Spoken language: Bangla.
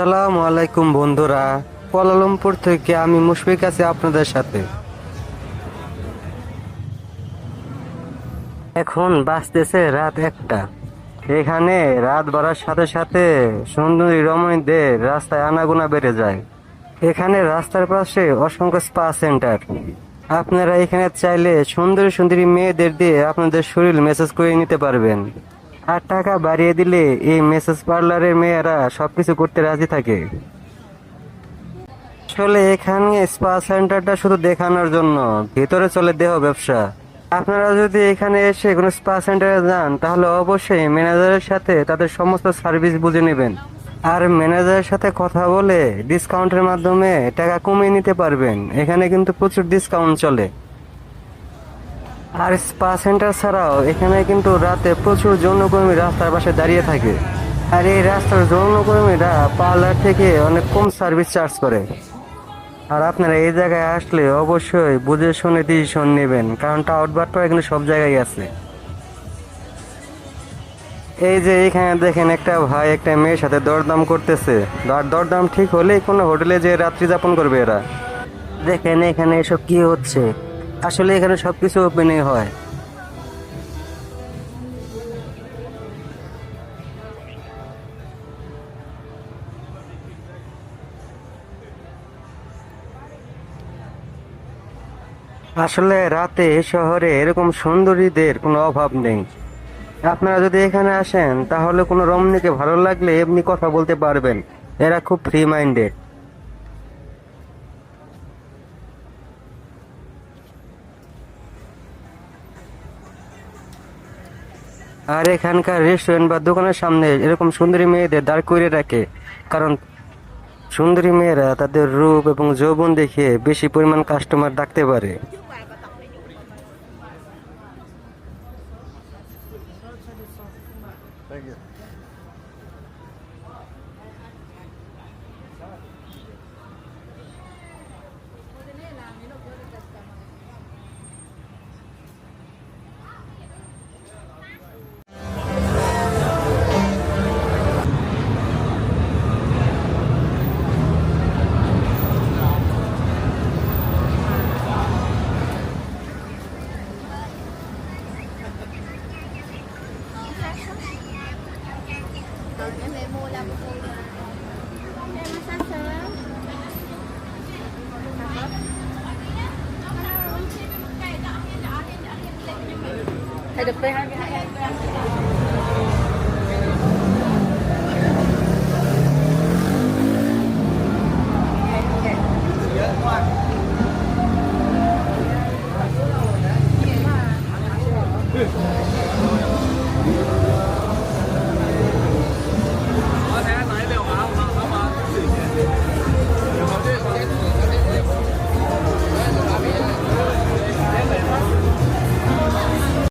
আসসালামু আলাইকুম বন্ধুরা কুয়ালালামপুর থেকে আমি মুশফিক আছি আপনাদের সাথে। এখন বাজতেছে রাত একটা। এখানে রাত বাড়ার সাথে সাথে সুন্দরী রমণীদের রাস্তায় আনাগোনা বেড়ে যায়। এখানে রাস্তার পাশে অসংখ্য স্পা সেন্টার। আপনারা এখানে চাইলে সুন্দরী সুন্দরী মেয়েদের দিয়ে আপনাদের শরীর মেসেজ করে নিতে পারবেন। আর টাকা বাড়িয়ে দিলে এই মেসেজ পার্লারের মেয়েরা সবকিছু করতে রাজি থাকে। আসলে এখানে স্পা সেন্টারটা শুধু দেখানোর জন্য, ভিতরে চলে দেহ ব্যবসা। আপনারা যদি এখানে এসে কোনো স্পা সেন্টারে যান, তাহলে অবশ্যই ম্যানেজারের সাথে তাদের সমস্ত সার্ভিস বুঝে নেবেন। আর ম্যানেজারের সাথে কথা বলে ডিসকাউন্টের মাধ্যমে টাকা কমিয়ে নিতে পারবেন। এখানে কিন্তু প্রচুর ডিসকাউন্ট চলে। আর স্পা সেন্টার ছাড়াও এখানে কিন্তু রাতে প্রচুর যৌনকর্মী রাস্তার পাশে দাঁড়িয়ে থাকে। আর এই রাস্তার যৌনকর্মীরা পার্লার থেকে অনেক কম সার্ভিস চার্জ করে। আর আপনারা এই জায়গায় আসলে অবশ্যই বুঝে শুনে ডিসিশন নেবেন, কারণ টাউট বাট্টা এখানে সব জায়গায় আছে। এই যে এখানে দেখেন একটা ভাই, একটা মেয়ের সাথে দরদাম করতেছে। আর দরদাম ঠিক হলেই কোনো হোটেলে যে রাত্রি যাপন করবে এরা। দেখেন এখানে এসব কি হচ্ছে। আসলে এখানে সবকিছু ওপেনই হয়। আসলে রাতে শহরে এরকম সুন্দরীদের কোনো অভাব নেই। আপনারা যদি এখানে আসেন, তাহলে কোনো রমণীকে ভালো লাগলে এমনি কথা বলতে পারবেন। এরা খুব ফ্রি মাইন্ডেড আর এখানকার রেস্টুরেন্ট বা দোকানের সামনে এরকম সুন্দরী মেয়েদের দাঁড় করে রাখে। কারণ সুন্দরী মেয়েরা তাদের রূপ এবং যৌবন দেখে বেশি পরিমাণ কাস্টমার ডাকতে পারে। Em để mua là một con Em massage sớm Thầy được phê hai.